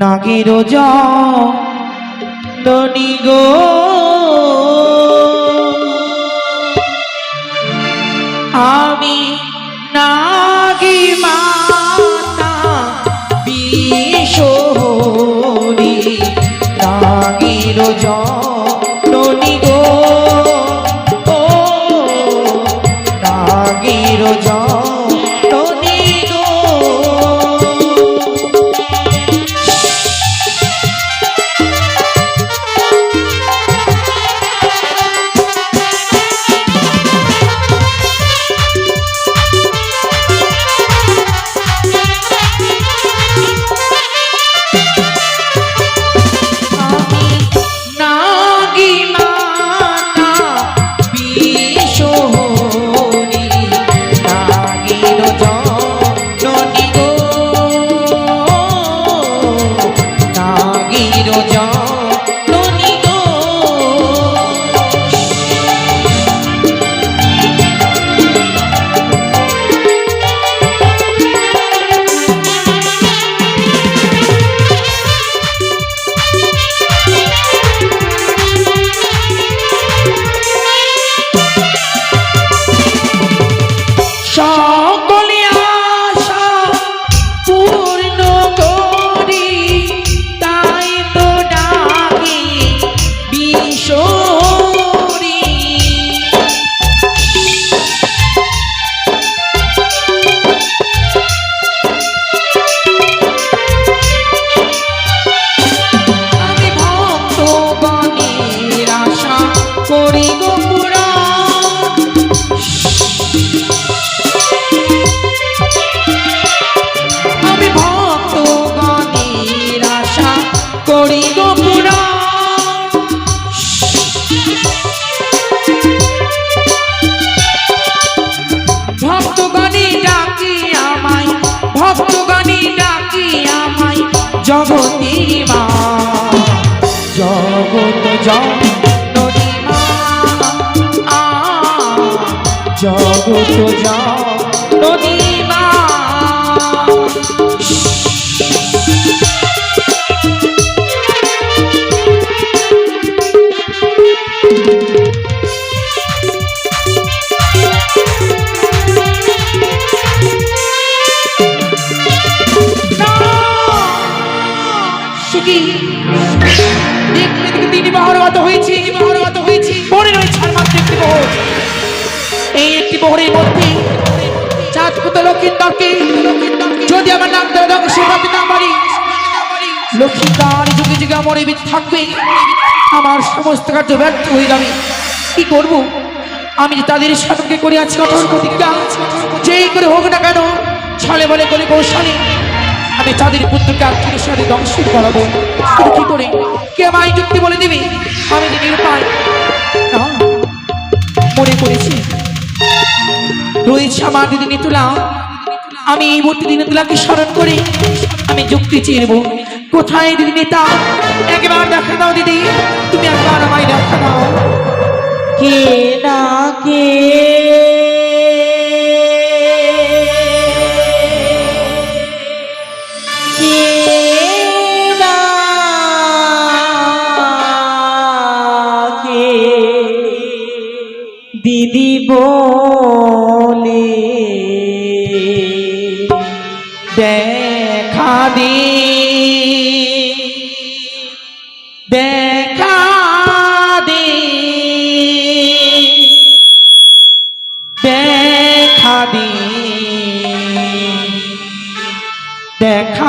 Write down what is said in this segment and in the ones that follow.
নাগের জনি গো। আমি নাগি মাতা বিশোহরি নাগের জনি গো। নাগের জনি জগত জগত জননী মা সুখী। দেখতে দেখতে তিনি বহরগত হয়েছি। বহরগত হয়েছি। পরে রয়েছে আর মাত্র একটি বহর। এই একটি বহরের মধ্যে চাঁদ কত লক্ষিন্দরকে যদি আমার নাম দেওয়া থাকে সেভাবে না পারি। লক্ষ্মীকার যুগে যুগে আমার এই থাকবে। আমার সমস্ত কার্য ব্যর্থ হয়ে যাবে। কি করব? আমি যে তাদের সাধনকে করে আছি কঠোর প্রতিজ্ঞা যেই করে হোক না কেন ছলে বলে করে কৌশলে আমি তাদের পুত্রকে আত্মীয় সাথে ধ্বংস করাবো। কিন্তু কি করে? কে আমায় যুক্তি বলে দিবে? আমি যে নিরুপায় না মনে করেছি। রয়েছে আমার দিদি নিতুলা, আমি এই মূর্তি দিদি নিতুলাকে স্মরণ করে, আমি যুক্তি চিনব। কোথায় দিদি নেতা? একবার দেখা দাও দিদি। তুমি একবার আমায় দেখা দাও। কে না কে?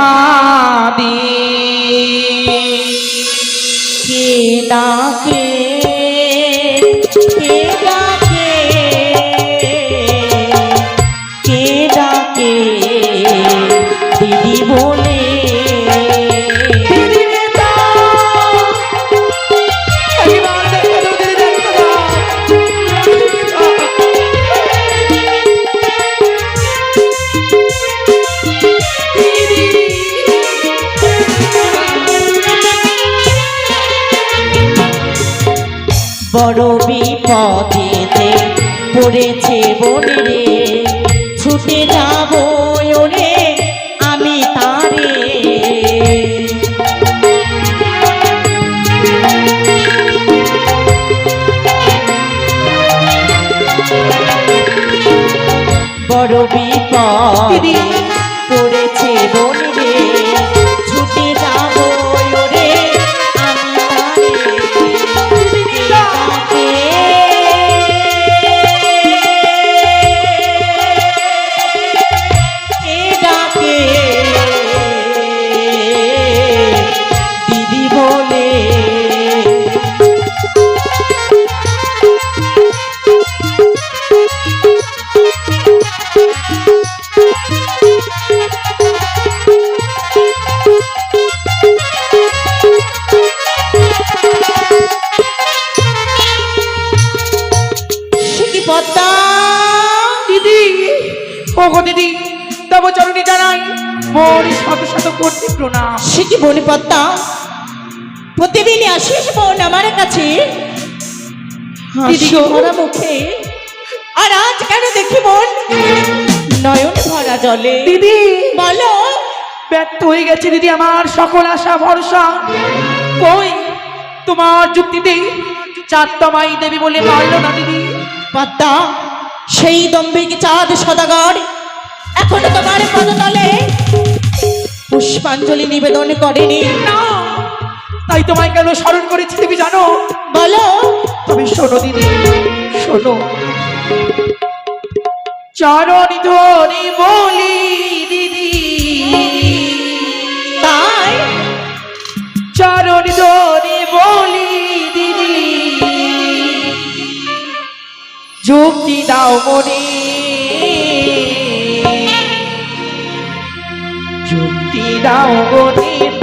দেখা বড় বিপদেতে পড়েছে বনে ছুটে যাব ওরে আমি তারে। বড় বিপদে আসিস বোন আমার কাছে। দিদি হাসি। গো। ভরা মুখে। আর আজ কেন দেখি বোন নয়ন ভরা জলে। দিদি। বলো। ব্যর্থ হয়ে গেছে দিদি আমার সকল আশা ভরসা। কই? তোমার যুক্তিতে চারতমাই দেবী বলে মারলো না দিদি। পদ্মা সেই দম্ভিক চাঁদ সদাগর এখনও তোমার পদতলে। পুষ্পাঞ্জলি নিবেদন করেনি। না। তাই তোমায় কেন স্মরণ করেছি তুমি জানো? বলো। তুমি শোনো দিদি, শোনো। চরণ ধরে বলি দিদি। তাই চরণ ধরে বলি দিদি। যুক্তি দাও মনে। যুক্তি দাও মনে।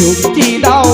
চুক্তি দাও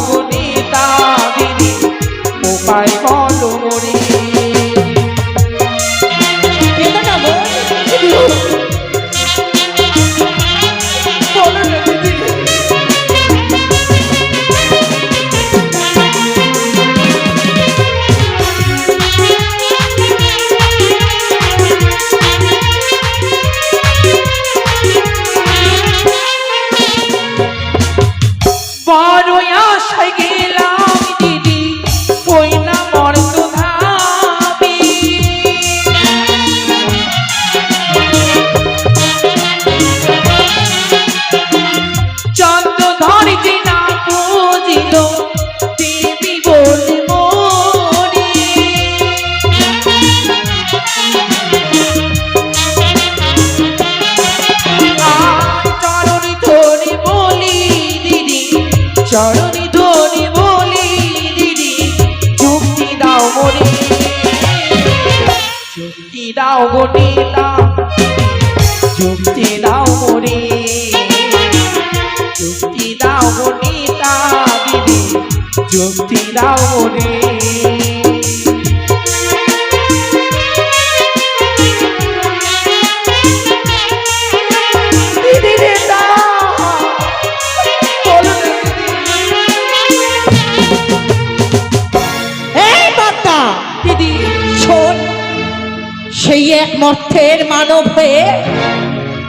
মর্থের মানব হয়ে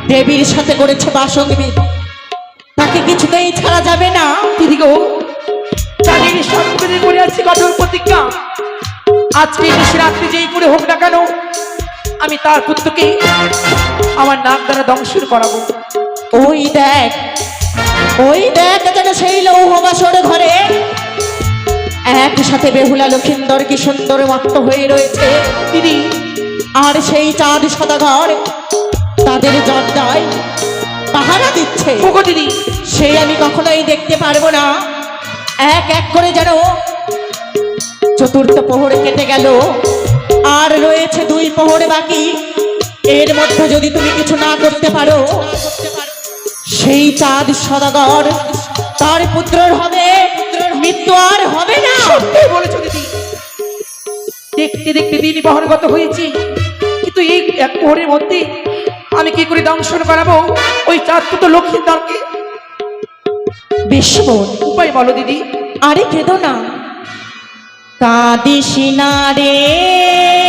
দেবীর সাথে করেছে বাসঙ্গীত তাকে কিছুতেই ছাড়া যাবে না। দিদি গো চাঁদের সর্বদিন করে আছি কঠোর প্রতিজ্ঞা। আজকে রাত্রি যেই করে হোক না কেন আমি তার পুত্রকে আমার নাক দ্বারা দংশন করাবো। ওই দেখ ওই দেখ যেন সেই লৌহ বাসর ঘরে একসাথে বেহুলা লক্ষিন্দর কি সুন্দর মত্ত হয়ে রয়েছে। দিদি আর সেই চাঁদ সদাঘর তাদের জর্দায় পাহারা দিচ্ছে। ওগো দিদি সে আমি কখনোই দেখতে পারব না। এক এক করে যেন চতুর্থ প্রহর কেটে গেল। আর রয়েছে দুই প্রহর বাকি। এর মধ্যে যদি তুমি কিছু না করতে পারো সেই চাঁদ সদাগর তার পুত্রর হবে মৃত্যু আর হবে না। বলেছ দিদি। দেখতে দেখতে দিন বহরগত হয়েছি। কিন্তু এই এক মোহরের মধ্যে আমি কি করে দংশন করাবো ওই চার তো লক্ষ্মীর দরকে বিশ্ববোধ উপায় বলো দিদি। আরে কেঁদো না। কাঁদিস না রে।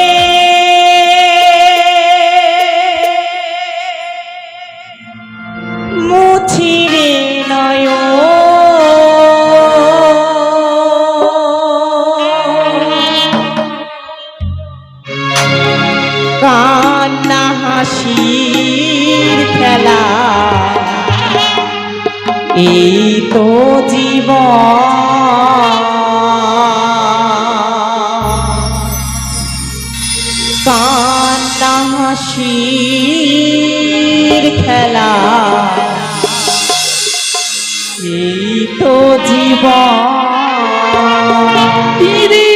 হাসির খেলা। এই তো জীবন। কান্না হাসির খেলা। এই তো জীবন। দিদি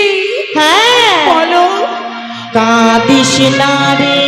হ্যাঁ বলো। কাঁদিস না রে।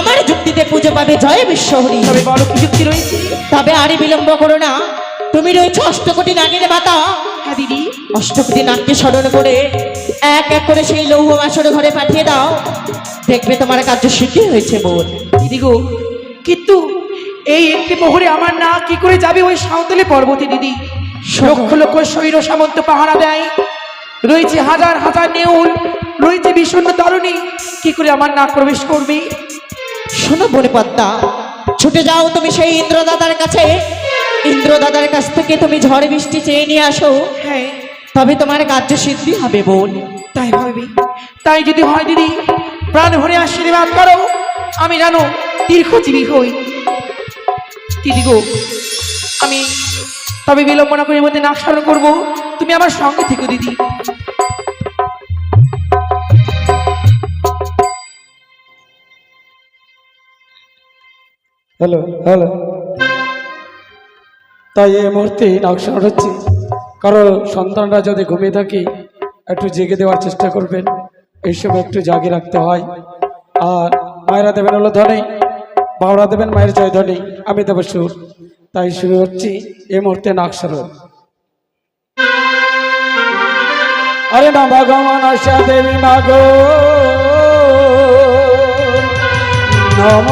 আমার যুক্তিতে পুজো পাবে। জয় বিশ্বহরি। তবে বলো কি যুক্তি রয়েছে? তবে আরে বিলম্ব করো না। তুমি রয়েছে অষ্টকোটি নাগের মাতা। হ্যাঁ দিদি। অষ্টকোটি নাগকে স্মরণ করে এক এক করে সেই লৌহ বাসর ঘরে পাঠিয়ে দাও। দেখবে তোমার কার্য সিদ্ধি হয়েছে বোন দিদি গো কিন্তু এই একটি মোহরে আমার না কি করে যাবে ওই সাঁওতালি পর্বতে দিদি? লক্ষ লক্ষ শৈর সামন্ত পাহারা দেয়। রয়েছে হাজার হাজার নেউল রয়েছে বিষণ্ণ তরুণী। কি করে আমার না প্রবেশ করবে? শোনো বনে পদ্মা ছুটে যাও তুমি সেই ইন্দ্রদাদার কাছে। ইন্দ্রদাদার কাছ থেকে তুমি ঝড় বৃষ্টি চেয়ে নিয়ে আসো। হ্যাঁ। তবে তোমার কার্য সিদ্ধি হবে বোন। তাই ভাবি। তাই যদি হয় দিদি প্রাণ ভরে আশীর্বাদ করো। আমি জানো দীর্ঘজীবী হই। দিদি গো আমি তবে বিলম্বনা করে মধ্যে নাক স্মরণ করব। তুমি আমার সঙ্গে থেকো দিদি। Hello hello. তাই এই মুহূর্তে নাকশন হচ্ছে কারও সন্তানরা যদি ঘুমিয়ে থাকে, একটু জেগে দেওয়ার চেষ্টা করবেন। এইসব একটু জাগিয়ে রাখতে হয়। আর মায়েরা দেবেন হলো ধনী বাবরা দেবেন মায়ের জয় ধনী আমি দেবো সুর। তাই শুরু হচ্ছি এই মুহূর্তে নাকসরণ আরে না ভগবান আশা দেবী মাগো। নম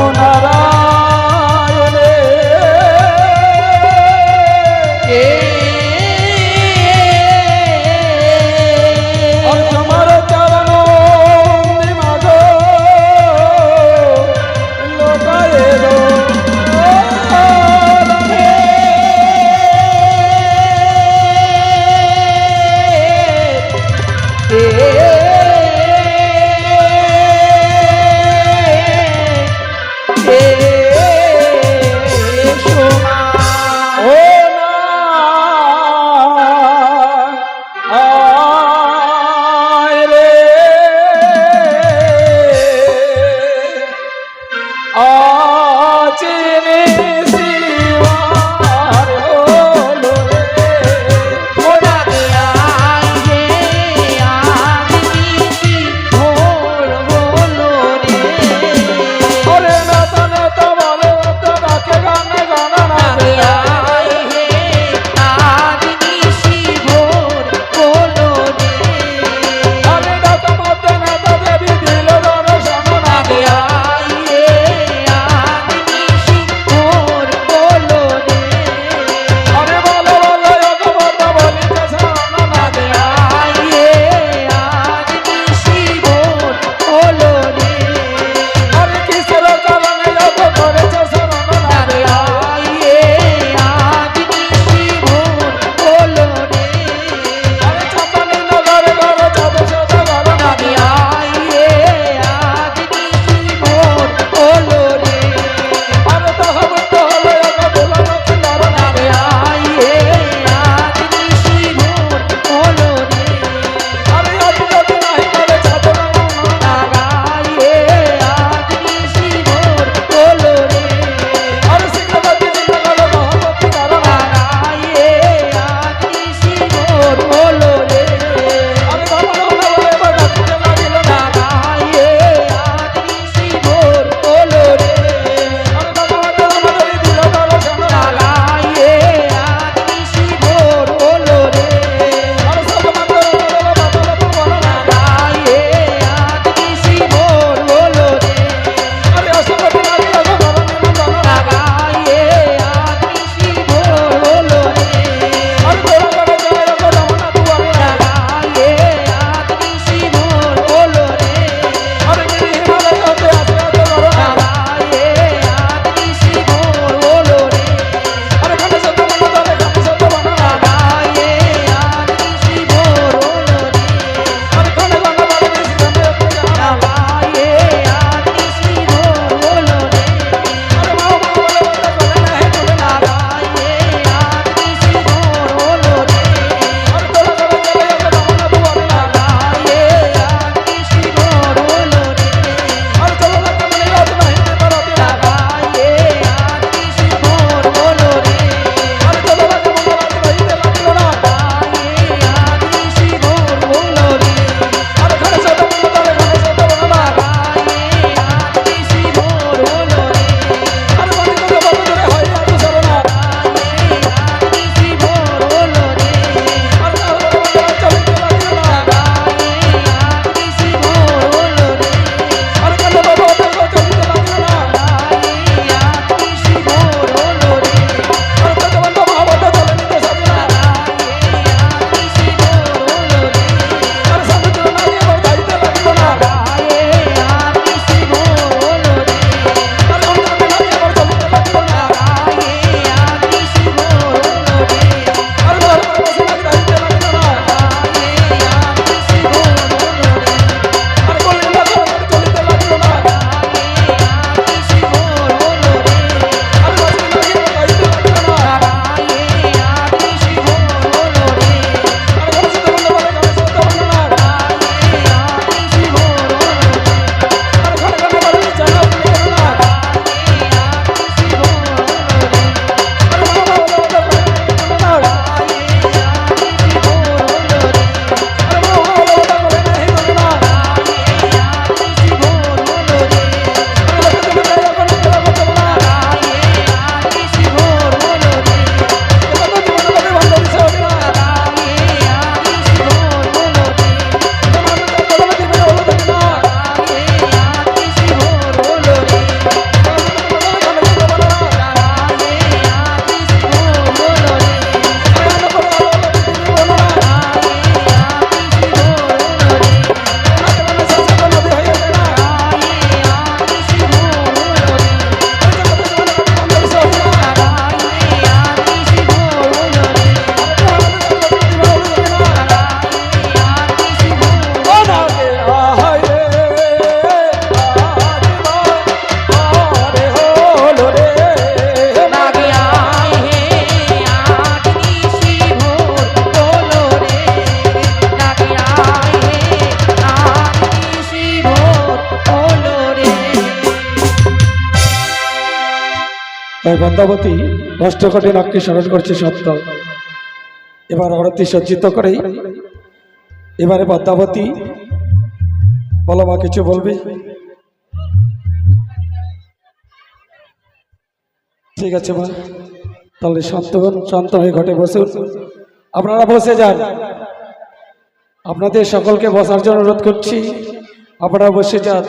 তাই বন্দাবতী অষ্টকটি নাককে স্মরণ করছে সত্য এবার আরতি সজ্জিত করেই এবারে পদ্মাবতী, বলো মা, কিছু বলবি? ঠিক আছে মা। তাহলে শান্ত হন শান্ত হয়ে ঘটে বসুন আপনারা বসে যান। আপনাদের সকলকে বসার জন্য অনুরোধ করছি। আপনারা বসে যান।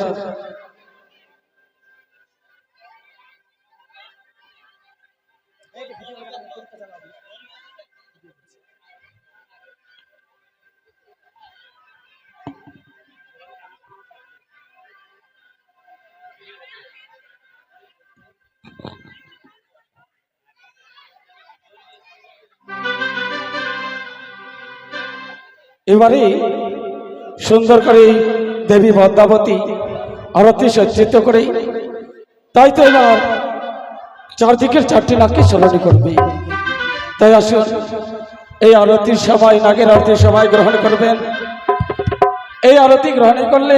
এবারে সুন্দর করে দেবী পদ্মাবতী আরতি সজ্জিত করে। তাই তো এবার চারদিকের চারটি নাককে স্মরণ করবে। তাই আসুন, এই আরতির সবাই, নাগের আরতির সবাই গ্রহণ করবেন। এই আরতি গ্রহণ করলে